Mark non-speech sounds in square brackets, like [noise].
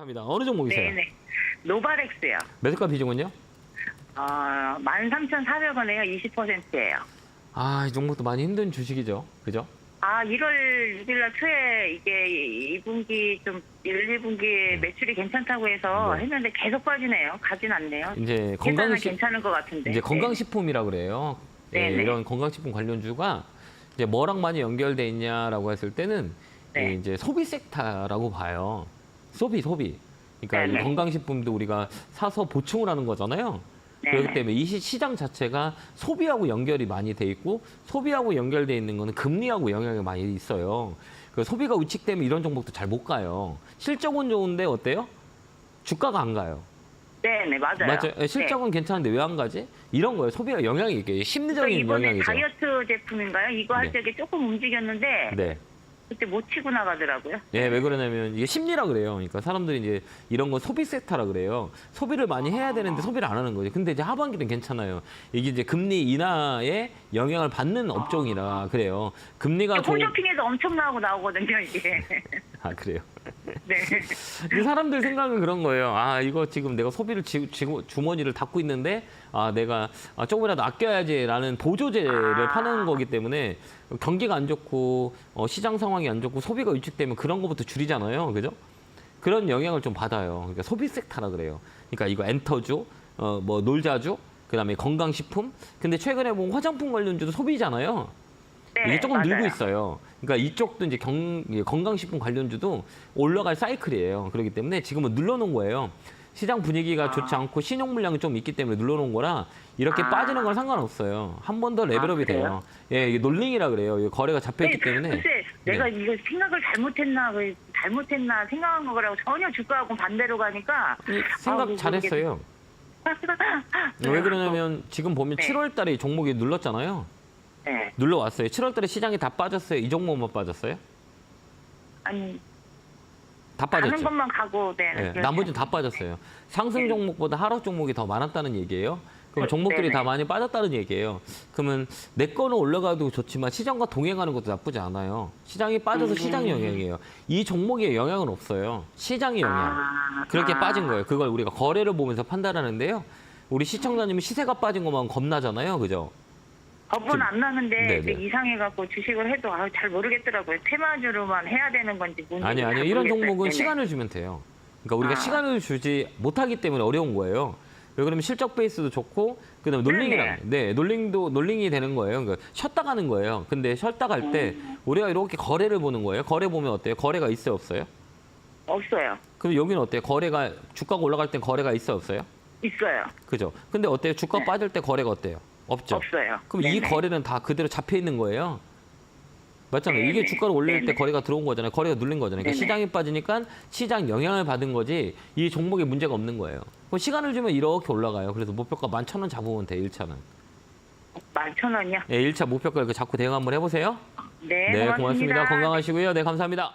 감사합니다. 어느 종목이세요? 네네. 노바렉스요. 매수가 비중은요? 어, 13,400원에요. 20%예요. 아, 이 종목도 많이 힘든 주식이죠. 그죠? 아, 1월 6일 날 초에 이게 2분기 좀 1, 2분기 매출이 괜찮다고 해서 네. 했는데 계속 빠지네요. 가진 않네요. 이제 계산은 건강 식 괜찮은 것 같은데. 이제 건강식품이라 그래요. 예, 네네. 이런 건강식품 관련주가 이제 뭐랑 많이 연결돼 있냐라고 했을 때는 네. 이 이제 소비 섹터라고 봐요. 소비 소비. 그러니까 이 네네. 건강식품도 우리가 사서 보충을 하는 거잖아요. 네. 그렇기 때문에 이 시- 시장 자체가 소비하고 연결이 많이 돼 있고 소비하고 연결돼 있는 거는 금리하고 영향이 많이 있어요. 그 소비가 우측되면 이런 종목도 잘 못 가요. 실적은 좋은데 어때요? 주가가 안 가요. 네 네, 맞아요. 맞아요. 예, 실적은 괜찮은데 왜 안 가지? 이런 거예요. 소비가 영향이 있게 네. 심리적인 이번에 영향이죠. 다이어트 제품인가요? 이거 할 네. 때 이게 조금 움직였는데 네. 그때 못 치고 나가더라고요. 예, 왜 그러냐면 이게 심리라 그래요. 그러니까 사람들이 이제 이런 건 소비 섹터라 그래요. 소비를 많이 해야 되는데 소비를 안 하는 거죠. 근데 이제 하반기는 괜찮아요. 이게 이제 금리 인하에 영향을 받는 업종이라 그래요. 금리가 홈쇼핑에서 엄청 나오고 나오거든요, 이게. 아 그래요. 네. [laughs] 근데 사람들 생각은 그런 거예요. 아 이거 지금 내가 소비를 지, 지, 주머니를 닫고 있는데 아 내가 아, 조금이라도 아껴야지라는 보조제를 아. 파는 거기 때문에 경기가 안 좋고 어, 시장 상황이 안 좋고 소비가 위축되면 그런 것부터 줄이잖아요, 그죠? 그런 영향을 좀 받아요. 그러니까 소비 섹터라 그래요. 그러니까 이거 엔터주, 어, 뭐 놀자주, 그다음에 건강식품. 근데 최근에 보면 화장품 관련주도 소비잖아요. 네, 이게 조금 늘고 맞아요. 있어요. 그러니까 이쪽도 이제 경, 예, 건강식품 관련주도 올라갈 사이클이에요. 그렇기 때문에 지금은 눌러놓은 거예요. 시장 분위기가 좋지 않고 신용 물량이 좀 있기 때문에 눌러놓은 거라 이렇게 아. 빠지는 건 상관없어요. 한 번 더 레벨업이 아, 그래요? 돼요. 예, 이게 놀링이라 그래요. 이게 거래가 잡혀있기 네, 때문에. 글쎄, 내가 이거 생각을 잘못했나, 그 잘못했나 생각한 거라고 전혀 주가하고 반대로 가니까. 이 생각 아우, 잘했어요. 왜 그러냐면 [laughs] 지금 보면 네. 7월 달에 이 종목이 눌렀잖아요. 네. 눌러 왔어요. 7월 달에 시장이 다 빠졌어요. 이 종목만 빠졌어요? 아니, 다 가는 빠졌죠. 것만 가고, 네. 예, 그렇죠. 나머지는 다 빠졌어요. 상승 네. 종목보다 하락 종목이 더 많았다는 얘기예요. 그럼 네, 종목들이 네네. 다 많이 빠졌다는 얘기예요. 그러면 내 거는 올라가도 좋지만 시장과 동행하는 것도 나쁘지 않아요. 시장이 빠져서 음. 시장 영향이에요. 이 종목에 영향은 없어요. 시장의 영향. 아, 그렇게 아. 빠진 거예요. 그걸 우리가 거래를 보면서 판단하는데요. 우리 시청자님은 시세가 빠진 것만 겁나잖아요. 그죠? 겁은 안 나는데 네네. 이제 이상해갖고 주식을 해도 아, 잘 모르겠더라고요. 테마주로만 해야 되는 건지 뭔지 아니요. 잘 이런 모르겠어요. 종목은 네네. 시간을 주면 돼요. 그러니까 우리가 아. 시간을 주지 못하기 때문에 어려운 거예요. 왜 그러면 실적 베이스도 좋고 그다음에 놀링이랑 네 놀링도 놀링이 되는 거예요. 그러니까 쉬었다 가는 거예요. 근데 쉬었다 갈때 음. 우리가 이렇게 거래를 보는 거예요. 거래 보면 어때요? 거래가 있어요, 없어요? 없어요. 그럼 여기는 어때요? 거래가 주가가 올라갈 땐 거래가 있어요, 없어요? 있어요. 그죠? 근데 어때요? 주가 네. 빠질 때 거래가 어때요? 없죠. 없어요. 그럼 이 네네. 거래는 다 그대로 잡혀 있는 거예요. 맞잖아요. 이게 네네. 주가를 올릴 때 네네. 거래가 들어온 거잖아요. 거래가 눌린 거잖아요. 그러니까. 시장이 빠지니까 시장 영향을 받은 거지 이 종목에 문제가 없는 거예요. 그럼 시간을 주면 이렇게 올라가요. 그래서 목표가 11,000원 잡으면 돼, 1차는. 만천 원이요. 예, 1차 목표가 이렇게 잡고 대응 한번 해보세요. 네, 네, 고맙습니다. 고맙습니다. 건강하시고요. 네, 감사합니다.